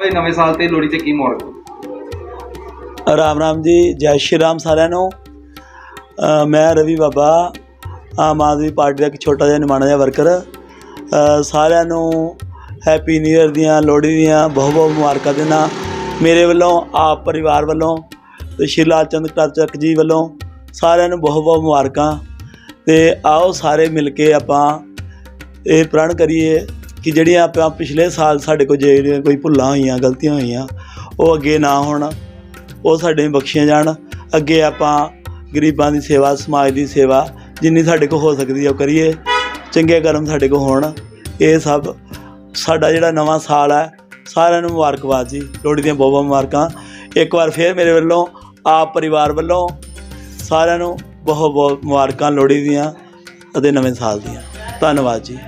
ਭਾਈ ਨਵੇਂ ਸਾਲ ਤੇ ਲੋਹੜੀ ਤੇ ਕੀ ਮੌੜ? ਰਾਮ ਰਾਮ ਜੀ ਜੈ ਸ਼੍ਰੀ ਰਾਮ ਸਾਰਿਆਂ ਨੂੰ। ਅ, ਮੈਂ ਰਵੀ ਬਾਬਾ ਆਮ ਆਦਮੀ ਪਾਰਟੀ ਦਾ ਇੱਕ ਛੋਟਾ ਜਿਹਾ ਨਿਮਾਣਾ ਜਿਹਾ ਵਰਕਰ। ਅ, ਸਾਰਿਆਂ ਨੂੰ ਹੈਪੀ ਨਿਊ ਇਅਰ ਦੀਆਂ ਲੋਹੜੀ ਦੀਆਂ ਬਹੁਤ ਬਹੁਤ ਮੁਬਾਰਕਾਂ ਦਿੰਦਾ। ਮੇਰੇ ਵੱਲੋਂ ਆਪ ਪਰਿਵਾਰ ਵੱਲੋਂ ਤੇ ਸ਼੍ਰੀ ਲਾਲ ਚੰਦ ਕਰਚਕ ਜੀ ਵੱਲੋਂ ਸਾਰਿਆਂ ਨੂੰ ਬਹੁਤ ਬਹੁਤ ਮੁਬਾਰਕਾਂ। ਤੇ ਆਓ ਸਾਰੇ ਮਿਲ ਕੇ ਆਪਾਂ ਇਹ ਪ੍ਰਣ ਕਰੀਏ। ਕਿ ਜਿਹੜੀਆਂ ਆਪਾਂ ਪਿਛਲੇ ਸਾਲ ਸਾਡੇ ਕੋਲ ਜਿਹੜੀਆਂ ਕੋਈ ਭੁੱਲਾਂ ਹੋਈਆਂ, ਗਲਤੀਆਂ ਹੋਈਆਂ, ਉਹ ਅੱਗੇ ਨਾ ਹੋਣ, ਉਹ ਸਾਡੇ ਬਖਸ਼ੀਆਂ ਜਾਣ। ਅੱਗੇ ਆਪਾਂ ਗਰੀਬਾਂ ਦੀ ਸੇਵਾ, ਸਮਾਜ ਦੀ ਸੇਵਾ ਜਿੰਨੀ ਸਾਡੇ ਕੋਲ ਹੋ ਸਕਦੀ ਹੈ ਉਹ ਕਰੀਏ। ਚੰਗੇ ਕਰਮ ਸਾਡੇ ਕੋਲ ਹੋਣ। ਇਹ ਸਭ ਸਾਡਾ ਜਿਹੜਾ ਨਵਾਂ ਸਾਲ ਹੈ, ਸਾਰਿਆਂ ਨੂੰ ਮੁਬਾਰਕਬਾਦ ਜੀ। ਲੋਹੜੀ ਦੀਆਂ ਬਹੁਤ ਬਹੁਤ ਮੁਬਾਰਕਾਂ। ਇੱਕ ਵਾਰ ਫੇਰ ਮੇਰੇ ਵੱਲੋਂ, ਆਪ ਪਰਿਵਾਰ ਵੱਲੋਂ ਸਾਰਿਆਂ ਨੂੰ ਬਹੁਤ ਬਹੁਤ ਮੁਬਾਰਕਾਂ ਲੋਹੜੀ ਦੀਆਂ ਅਤੇ ਨਵੇਂ ਸਾਲ ਦੀਆਂ। ਧੰਨਵਾਦ ਜੀ।